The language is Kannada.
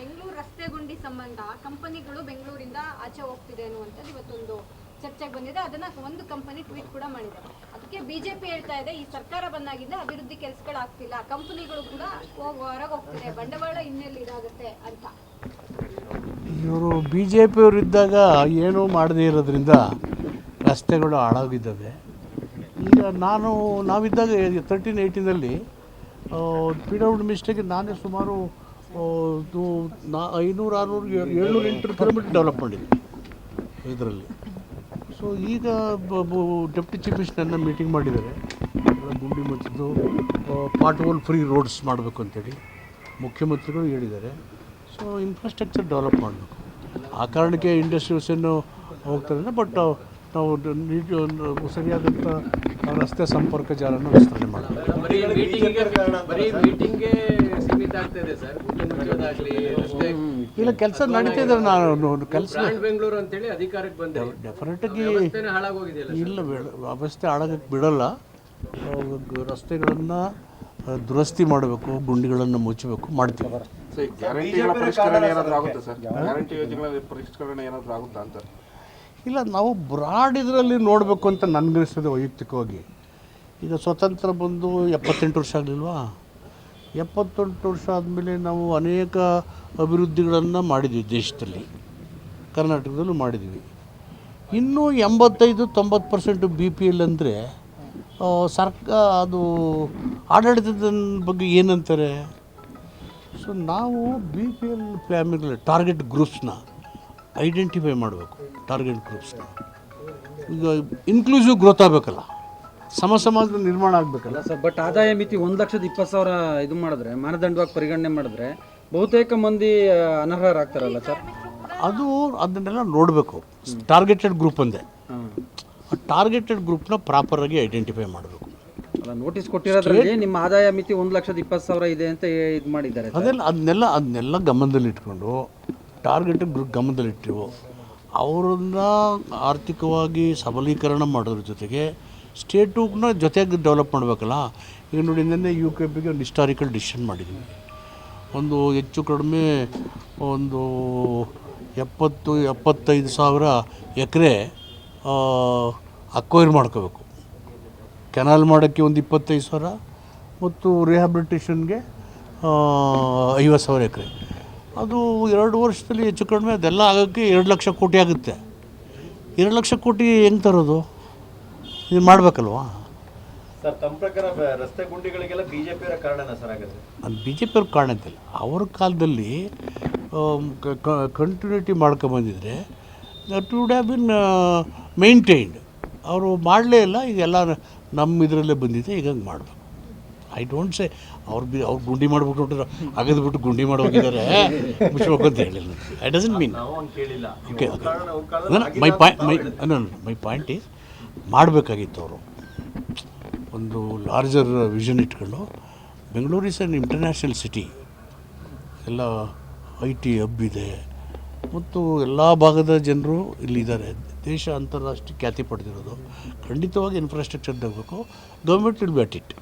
ಬೆಂಗಳೂರು ರಸ್ತೆ ಗುಂಡಿ ಸಂಬಂಧ ಕಂಪನಿಗಳು ಬೆಂಗಳೂರಿಂದ ಆಚೆ ಹೋಗ್ತಿದೆ ಅನ್ನುವಂಥದ್ದು ಇವತ್ತೊಂದು ಚರ್ಚೆಗೆ ಬಂದಿದೆ. ಅದನ್ನ ಒಂದು ಕಂಪನಿ ಟ್ವೀಟ್ ಕೂಡ ಮಾಡಿದೆ. ಅದಕ್ಕೆ ಬಿಜೆಪಿ ಹೇಳ್ತಾ ಇದೆ, ಈ ಸರ್ಕಾರ ಬಂದಾಗಿಂದ ಅಭಿವೃದ್ಧಿ ಕೆಲಸಗಳಾಗ್ತಿಲ್ಲ ಕಂಪನಿಗಳು ಕೂಡ ಹೊರಗೆ ಹೋಗ್ತಿದೆ, ಬಂಡವಾಳ ಇನ್ನೆಲ್ಲಿ ಇದಾಗುತ್ತೆ ಅಂತ. ಇವರು ಬಿ ಜೆ ಪಿಯವರಿದ್ದಾಗ ಏನೂ ಮಾಡದೇ ಇರೋದ್ರಿಂದ ರಸ್ತೆಗಳು ಹಾಳಾಗಿದ್ದಾವೆ. ಈಗ ನಾನು, ನಾವಿದ್ದಾಗ ತರ್ಟೀನ್ ಏಯ್ಟಿನಲ್ಲಿ ಪಿ ಡಬ್ಲ್ಯೂ ಮಿಸ್ಟೇಕ್ ನಾನೇ ಸುಮಾರು ನಾ ಐನೂರು, ಆರುನೂರು ಏಳ್ನೂರು, ಎಂಟುನೂರು ಕಿಲೋಮೀಟರ್ ಡೆವಲಪ್ ಮಾಡಿದೆ ಇದರಲ್ಲಿ. ಸೊ ಈಗ ಡೆಪ್ಟಿ ಚೀಫ್ ಮಿನಿಸ್ಟರ್ನ ಮೀಟಿಂಗ್ ಮಾಡಿದ್ದಾರೆ. ಗುಂಡಿ ಮುಚ್ಚಿದ್ದು ಪಾರ್ಟ್ ಹೋಲ್ ಫ್ರೀ ರೋಡ್ಸ್ ಮಾಡಬೇಕು ಅಂತೇಳಿ ಮುಖ್ಯಮಂತ್ರಿಗಳು ಹೇಳಿದ್ದಾರೆ. ಸೊ ಇನ್ಫ್ರಾಸ್ಟ್ರಕ್ಚರ್ ಡೆವಲಪ್ ಮಾಡಬೇಕು. ಆ ಕಾರಣಕ್ಕೆ ಇಂಡಸ್ಟ್ರೀಸನ್ನು ಹೋಗ್ತಾರೆ ಬಟ್ ನಾವು ನೀಟ್ ಸರಿಯಾದಂಥ ರಸ್ತೆ ಸಂಪರ್ಕ ಜಾಲನ ವಿಸ್ತರಣೆ ಮಾಡಬೇಕು. ಆಗ್ತಾ ಇದೆ ಸರ್? ಗುಂಡಿ ಮುಚ್ಚೋದಾಗ್ಲಿ ರಸ್ತೆ ಇಲ್ಲ ಕೆಲಸ ನಡೀತಿದೆ ನಾನು ಕೆಲಸ ಬ್ರಾಂಡ್ ಬೆಂಗಳೂರು ಅಂತೇಳಿ ಅಧಿಕಾರಕ್ಕೆ ಬಂದೆ. ಡೆಫಿನೆಟಾಗಿ ವ್ಯವಸ್ಥೆನೇ ಹಾಳಾಗೋಗಿದೆಯಲ್ಲ ಇಲ್ಲ ಬೇಡ ವ್ಯವಸ್ಥೆ ಹಾಳಾಗಕ್ಕೆ ಬಿಡಲ್ಲ. ರಸ್ತೆಗಳನ್ನು ದುರಸ್ತಿ ಮಾಡಬೇಕು ಗುಂಡಿಗಳನ್ನು ಮುಚ್ಚಬೇಕು ಮಾಡ್ತೀವಿ. ಗ್ಯಾರಂಟಿಗಳ ಪರಿಷ್ಕರಣೆ ಏನಾದರೂ ಆಗುತ್ತಾ ಸರ್? ಗ್ಯಾರಂಟಿ ಯೋಜನೆಗಳ ಪರಿಷ್ಕರಣೆ ಏನಾದರೂ ಆಗುತ್ತಾ ಅಂತ? ಇಲ್ಲ ನಾವು ಬ್ರಾಡ್ ಇದರಲ್ಲಿ ನೋಡಬೇಕು ಅಂತ ನನಗನಿಸ್ತದೆ ವೈಯಕ್ತಿಕವಾಗಿ. ಈಗ ಸ್ವತಂತ್ರ ಬಂದು ಎಪ್ಪತ್ತೆಂಟು ವರ್ಷ ಆಗಲಿಲ್ವಾ? ಎಪ್ಪತ್ತೆಂಟು ವರ್ಷ ಆದಮೇಲೆ ನಾವು ಅನೇಕ ಅಭಿವೃದ್ಧಿಗಳನ್ನು ಮಾಡಿದ್ವಿ ದೇಶದಲ್ಲಿ, ಕರ್ನಾಟಕದಲ್ಲೂ ಮಾಡಿದ್ವಿ. ಇನ್ನೂ ಎಂಬತ್ತೈದು, ತೊಂಬತ್ತು ಪರ್ಸೆಂಟು ಬಿ ಪಿ ಎಲ್ ಅಂದರೆ ಸರ್ಕ, ಅದು ಆಡಳಿತದ ಬಗ್ಗೆ ಏನಂತಾರೆ? ಸೊ ನಾವು B P L family target ಗ್ರೂಪ್ಸ್ನ identify ಮಾಡಬೇಕು ಟಾರ್ಗೆಟ್ ಗ್ರೂಪ್ಸ್ನ ಈಗ ಇನ್ಕ್ಲೂಸಿವ್ ಗ್ರೋತ್ ಆಗಬೇಕಲ್ಲ. ಸಮ ಸಮಾಜದ ನಿರ್ಮಾಣ ಆಗಬೇಕಲ್ಲ? ಸರ್ ಬಟ್ ಆದಾಯ ಮಿತಿ ಒಂದು ಲಕ್ಷದ ಇಪ್ಪತ್ತು ಸಾವಿರ ಇದು ಮಾಡಿದ್ರೆ ಮಾನದಂಡವಾಗಿ ಪರಿಗಣನೆ ಮಾಡಿದ್ರೆ ಬಹುತೇಕ ಮಂದಿ ಅನರ್ಹರಾಗ್ತಾರಲ್ಲ ಸರ್? ಅದು ಅದನ್ನೆಲ್ಲ ನೋಡಬೇಕು. ಟಾರ್ಗೆಟೆಡ್ ಗ್ರೂಪ್ ಅಂದೆ ಟಾರ್ಗೆಟೆಡ್ ಗ್ರೂಪ್ನ ಪ್ರಾಪರಾಗಿ ಐಡೆಂಟಿಫೈ ಮಾಡಬೇಕು. ಅಲ್ಲ ನೋಟಿಸ್ ಕೊಟ್ಟಿರೋದ್ರಲ್ಲಿ ನಿಮ್ಮ ಆದಾಯ ಮಿತಿ ಒಂದು ಲಕ್ಷದ ಇಪ್ಪತ್ತು ಸಾವಿರ ಇದೆ ಅಂತ ಇದು ಮಾಡಿದ್ದಾರೆ. ಅದೆಲ್ಲ ಅದನ್ನೆಲ್ಲ ಅದನ್ನೆಲ್ಲ ಗಮನದಲ್ಲಿಟ್ಕೊಂಡು ಟಾರ್ಗೆಟೆಡ್ ಗ್ರೂಪ್ ಗಮನದಲ್ಲಿಟ್ಟಿವು ಅವರನ್ನ ಆರ್ಥಿಕವಾಗಿ ಸಬಲೀಕರಣ ಮಾಡೋದ್ರ ಜೊತೆಗೆ ಸ್ಟೇಟುನ ಜೊತೆಗೆ ಡೆವಲಪ್ ಮಾಡಬೇಕಲ್ಲ? ಈಗ ನೋಡಿ, ನಿನ್ನೆ ಯು ಕೆ ಪಿಗೆ ಒಂದು ಹಿಸ್ಟಾರಿಕಲ್ ಡಿಸಿಷನ್ ಮಾಡಿದ್ದೀನಿ ಒಂದು ಹೆಚ್ಚು ಕಡಿಮೆ ಒಂದು ಎಪ್ಪತ್ತು, ಎಪ್ಪತ್ತೈದು ಸಾವಿರ ಎಕರೆ ಅಕ್ವೈರ್ ಮಾಡ್ಕೋಬೇಕು. ಕೆನಾಲ್ ಮಾಡೋಕ್ಕೆ ಒಂದು ಇಪ್ಪತ್ತೈದು ಸಾವಿರ ಮತ್ತು ರಿಹ್ಯಾಬಿಲಿಟೇಷನ್ಗೆ ಐವತ್ತು ಸಾವಿರ ಎಕರೆ. ಅದು ಎರಡು ವರ್ಷದಲ್ಲಿ ಹೆಚ್ಚು ಕಡಿಮೆ, ಅದೆಲ್ಲ ಆಗೋಕ್ಕೆ ಎರಡು ಲಕ್ಷ ಕೋಟಿ ಆಗುತ್ತೆ. ಎರಡು ಲಕ್ಷ ಕೋಟಿ ಹೆಂಗೆ ತರೋದು? ಇದು ಮಾಡಬೇಕಲ್ವಾ? ಸರ್ ತಮ್ಮ ಪ್ರಕಾರ ಬ- ರಸ್ತೆ ಗುಂಡಿಗಳಿಗೆಲ್ಲ ಬಿಜೆಪಿಯವರ ಕಾರಣನ ಸರ್ ಹಾಗಾದ್ರೆ? ಅದು ಬಿ ಜೆ ಪಿಯವ್ರ ಕಾರಣ ಅಂತಿಲ್ಲ ಅವ್ರ ಕಾಲದಲ್ಲಿ continuity ಮಾಡ್ಕೊಂಬಂದಿದ್ರೆ that would have been maintained ಅವರು ಮಾಡಲೇ ಇಲ್ಲ ಈಗೆಲ್ಲ ನಮ್ಮ ಇದರಲ್ಲೇ ಬಂದಿದೆ ಈಗ ಹಂಗೆ ಮಾಡಬೇಕು. ಐ ಡೋಂಟ್ ಸೇ ಅವ್ರು ಬಿ ಅವ್ರು ಗುಂಡಿ ಮಾಡ್ಬಿಟ್ಟು ಹೊಟ್ಟರು ಅಗದು ಬಿಟ್ಟು ಗುಂಡಿ ಮಾಡಿ ಹೋಗಿದ್ದಾರೆ. ಮುಚ್ಚಬೇಕು ಅಂತ ಹೇಳಿಲ್ಲ I doesn't mean okay my point my my point is ಮಾಡಬೇಕಾಗಿತ್ತು ಅವರು ಒಂದು ಲಾರ್ಜರ್ ವಿಷನ್ ಇಟ್ಕೊಂಡು Bengaluru is an international city ಎಲ್ಲ ಐ ಟಿ ಹಬ್ ಇದೆ. ಮತ್ತು ಎಲ್ಲ ಭಾಗದ ಜನರು ಇಲ್ಲಿದ್ದಾರೆ. ದೇಶ ಅಂತಾರಾಷ್ಟ್ರೀಯ ಖ್ಯಾತಿ ಪಡೆದಿರೋದು. ಖಂಡಿತವಾಗಿ ಇನ್ಫ್ರಾಸ್ಟ್ರಕ್ಚರ್ ತಗೋಬೇಕು ಗೌರ್ಮೆಂಟ್ ವಿಲ್ ಬ್ಯಾಟ್ ಇಟ್